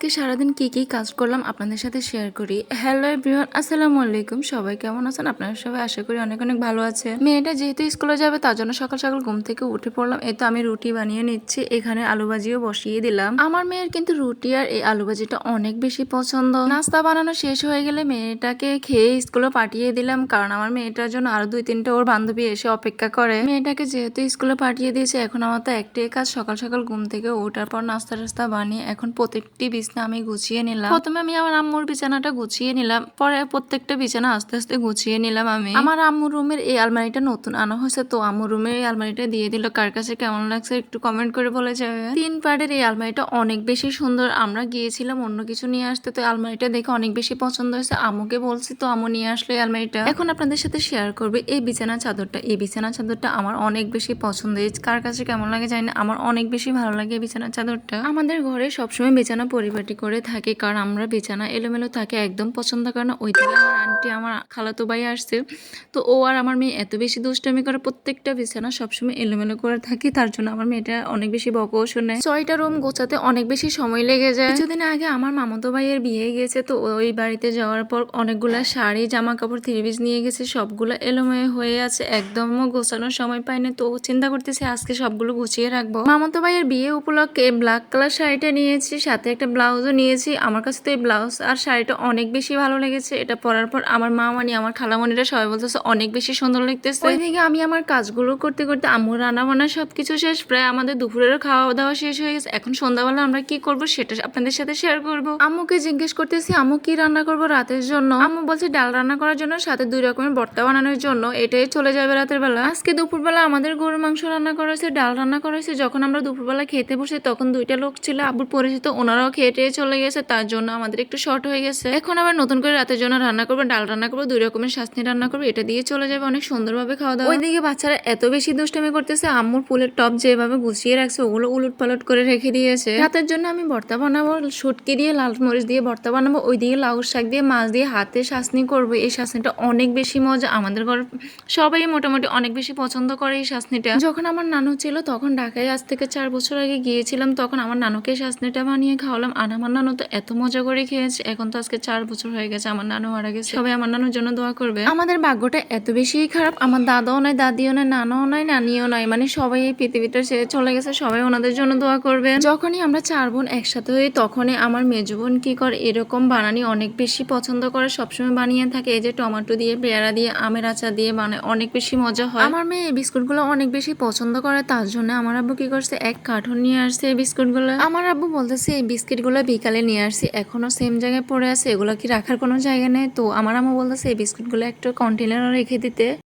আজকে সারাদিন কী কী কাজ করলাম আপনাদের সাথে শেয়ার করি। হ্যালো এভরিওয়ান আসসালামু আলাইকুম। সবাই কেমন আছেন? আপনারা সবাই আশা করি অনেক অনেক ভালো আছে মেয়েটা যেহেতু স্কুলে যাবে, তার জন্য সকাল সকাল ঘুম থেকে উঠে পড়লাম। এই তো আমি রুটি বানিয়ে নিচ্ছি, এখানে আলু ভাজিও বসিয়ে দিলাম। আমার মেয়ের কিন্তু রুটি আর এই আলু ভাজিটা অনেক বেশি পছন্দ। নাস্তা বানানো শেষ হয়ে গেলে মেয়েটাকে খেয়ে স্কুলে পাঠিয়ে দিলাম, কারণ আমার মেয়েটার জন্য আরও দুই তিনটা ওর বান্ধবী এসে অপেক্ষা করে। মেয়েটাকে যেহেতু স্কুলে পাঠিয়ে দিয়েছে, এখন আমার তো একটাই কাজ সকাল সকাল ঘুম থেকে ওঠার পর নাস্তা টাস্তা বানিয়ে এখন প্রত্যেকটি বিছনা আমি গুছিয়ে নিলাম। প্রথমে আমি আমার আম্মুর বিছানাটা গুছিয়ে নিলাম পরে প্রত্যেকটা বিছানা আস্তে আস্তে গুছিয়ে নিলাম আমি। আমার আম্মুর রুমের এই আলমারিটা নতুন আনা হয়েছে তো আম্মুর রুমের এই আলমারিটা দিয়ে দিল। কার কাছে কেমন লাগছে একটু কমেন্ট করে বলে যাবে। তিন পার্টের এই আলমারিটা অনেক বেশি সুন্দর। আমরা গিয়েছিলাম অন্য কিছু নিয়ে আসতে তো আলমারিটা দেখে অনেক বেশি পছন্দ হয়েছে। আম্মুকে বলছি তো আমু নিয়ে আসলো এই আলমারিটা। এখন আপনাদের সাথে শেয়ার করবে এই বিছানা চাদরটা। এই বিছানা চাদরটা আমার অনেক বেশি পছন্দ কার কাছে কেমন লাগে জানি না আমার অনেক বেশি ভালো লাগে বিছানা চাদরটা। আমাদের ঘরে সবসময় বিছানা পরিপাটি করে থাকে, কারণ আমরা বিছানা এলোমেলো থাকে একদম পছন্দ করে না। ওই দিকে আমার আন্টি আমার খালাতো ভাই আসছে। তো ও আর আমার মেয়ে এত বেশি দুষ্টামি করে, প্রত্যেকটা বিছানা সবসময় এলোমেলো করে থাকি, তার জন্য আমার মেয়েটা অনেক বেশি বকও শোনে ছয়টা রুম গোছাতে অনেক বেশি সময় লেগে যায়। কিছুদিন আগে আমার মামাতো ভাইয়ের বিয়ে গেছে, তো ওই বাড়িতে যাওয়ার পর অনেকগুলা শাড়ি জামা কাপড় থ্রি পিস নিয়ে গেছে, সবগুলো এলোমেলো হয়ে আছে একদমও গোছানোর সময় পাইনি তো চিন্তা করতেছি, আজকে সবগুলো গুছিয়ে রাখব। মামাতো ভাইয়ের বিয়ে উপলক্ষে ব্ল্যাক কালার শাড়িটা নিয়েছি, সাথে একটা ব্লাউজও নিয়েছি। আমার কাছে তো এই ব্লাউজ আর শাড়িটা অনেক বেশি ভালো লেগেছে। এটা পরার পর আমার মা মামানি আমার খালামণিরা সবাই বলতেছে, অনেক বেশি সুন্দর লাগতেছে। ওইদিকে আমি আমার কাজগুলো করতে করতে আম্মু রান্না বান্না সব কিছু শেষ। প্রায় আমাদের দুপুরেরও খাওয়া দাওয়া শেষ হয়ে গেছে। এখন সন্ধ্যাবেলা আমরা কি করব সেটা আপনাদের সাথে শেয়ার করব। আম্মুকে জিজ্ঞেস করতেছি, আম্মু, কি রান্না করব রাতের জন্য? আম্মু বলছে, ডাল রান্না করার জন্য, সাথে দুই রকমের ভর্তা বানানোর জন্য। এটাই চলে যাবে রাতের বেলা। আজকে দুপুরবেলা আমাদের গরুর মাংস রান্না করা হয়েছে, ডাল রান্না করা হয়েছে। যখন আমরা দুপুরবেলা খেতে বসে তখন দুইটা লোক ছিল, আব্বুর পরিচিত, ওনারাও খেয়ে টেয়ে চলে গেছে তার জন্য আমাদের একটু শর্ট হয়ে গেছে। এখন আবার নতুন করে রাতের জন্য রান্না করব ডাল রান্না করব দুই রকমের শাসনি রান্না করব এটা দিয়ে চলে যাবে অনেক সুন্দরভাবে খাওয়া দাওয়া। ওইদিকে বাচ্চারা এত বেশি দুষ্টামি করতেছে আম্মুর ফুলের টপ যেভাবে গুছিয়ে রাখছে ওগুলো উলট পালট করে রেখে দিয়েছে। রাতের জন্য আমি ভর্তা বানাবো শুটকি দিয়ে লাল মরিচ দিয়ে ভর্তা বানাবো ওইদিকে লাউ শাক দিয়ে মাছ দিয়ে হাতে শাসনি করব এই শাসনিটা অনেক বেশি মজা আমাদের ঘর সবাই মোটামুটি অনেক বেশি পছন্দ করে এই শাসনিটা। যখন আমার নানু ছিল তখন ঢাকায় আজ থেকে চার বছর আগে গিয়েছিলাম তখন আমার নানুকে শাসনিটা বানিয়ে খাওয়ালাম আর আমার নানু তো এত মজা করে খেয়েছে এখন তো আজকে চার বছর হয়ে গেছে আমার নানু মারা গেছে। সবাই আমার নানুর জন্য দোয়া করবে। আমাদের ভাগ্যটা এত বেশি খারাপ আমার দাদাও নাই দাদিও নাই নানাও নাই নানিও নাই মানে সবাই এই পৃথিবীটা ছেড়ে চলে গেছে সবাই ওনাদের জন্য দোয়া করবে। যখনই আমরা চার বোন একসাথে হই তখনই আমার মেজো বোন কি করে এরকম বানানি অনেক বেশি পছন্দ করে সবসময় বানিয়ে থাকে এই যে টমেটো দিয়ে পেয়ারা দিয়ে আমের আচার দিয়ে বানায় অনেক বেশি মজা হয়। আমার মেয়ে এই বিস্কুটগুলো অনেক বেশি পছন্দ করে তার জন্য আমার আব্বু কি করছে এক কার্টুন নিয়ে আসছে এই বিস্কুটগুলো। আমার আব্বু বলতেছে এই বিস্কিটগুলো বিকালে নিয়ে আসছি। এখনও সেম জায়গায় পড়ে আছে। এগুলো কি রাখার কোনো জায়গা নেই? তো আমার আমা বলতেছে, এই বিস্কুটগুলো একটা কন্টেনারে রেখে দিতে।